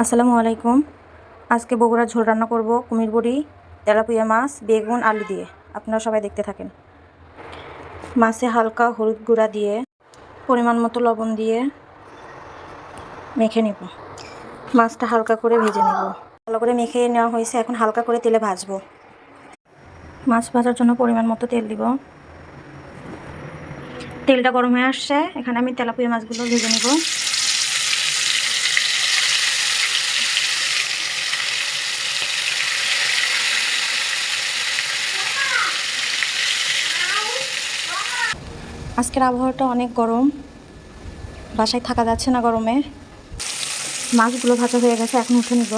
আসসালামু আলাইকুম। আজকে বগুড়ার ঝোল রান্না করব কুমির বড়ি, তেলাপিয়া মাছ, বেগুন, আলু দিয়ে। আপনারা সবাই দেখতে থাকেন। মাছে হালকা হলুদ গুঁড়া দিয়ে, পরিমাণ মতো লবণ দিয়ে মেখে নেব। মাছটা হালকা করে ভেজে নেব। ভালো করে মেখে নেওয়া হয়েছে, এখন হালকা করে তেলে ভাজবো। মাছ ভাজার জন্য পরিমাণ মতো তেল দিব। তেলটা গরম হয়ে আসছে, এখানে আমি তেলাপিয়া মাছগুলো ভেজে নেব। আজকের আবহাওয়াটা অনেক গরম। বাসায় থাকা যাচ্ছে না গরমে। মাছগুলো ভাজা হয়ে গেছে, এখন উঠে নিব।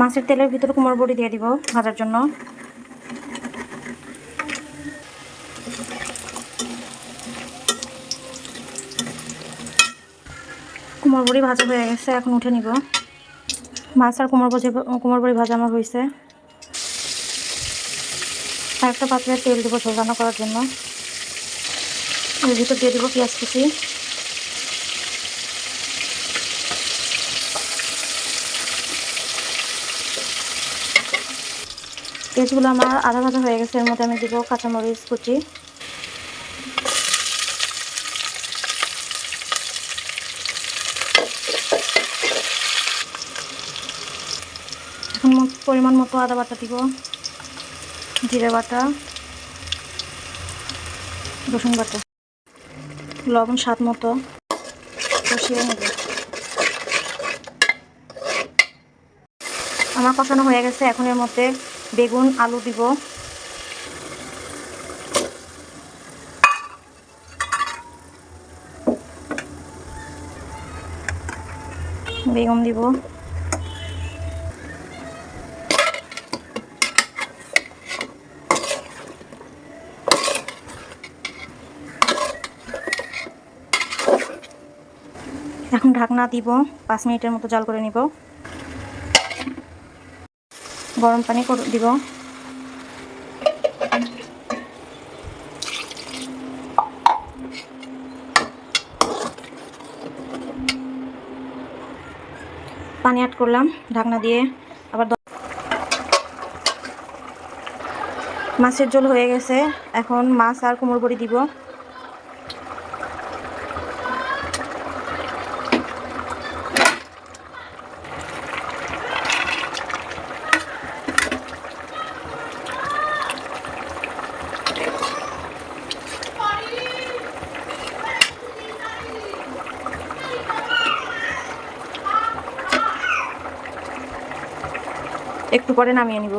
মাছের তেলের ভিতরে কুমড়ো বড়ি দিয়ে দিব ভাজার জন্য। কুমড়ো বড়ি ভাজা হয়ে গেছে, এখন উঠে নিব। মাছ আর কুমড়ো বড়ি কুমড়ো বড়ি ভাজা আমার হয়েছে। একটা পাত্রে তেল দেবো ঝোল রান্না করার জন্য। এর ভিতর দিয়ে দিব পেঁয়াজ কুচি। পেঁয়াজগুলো আমার আধা ভাজা হয়ে গেছে, এর মধ্যে আমি দিব কাঁচামরিচ, কুচি। এখন পরিমাণ মতো আদা বাটা দিব, জিরে বাটা, রসুন বাটা, লবণ স্বাদ মতো কষিয়ে নেব। আমার কষানো হয়ে গেছে, এখন এর মধ্যে বেগুন আলু দিব। বেগুন দিব। এখন ঢাকনা দিব পাঁচ মিনিটের মতো জাল করে নিব। গরম পানি দিব। পানি অ্যাড করলাম, ঢাকনা দিয়ে। আবার মাছের ঝোল হয়ে গেছে। এখন মাছ আর কোমর বড়ি দিব। একটু পরে নামিয়ে নিব।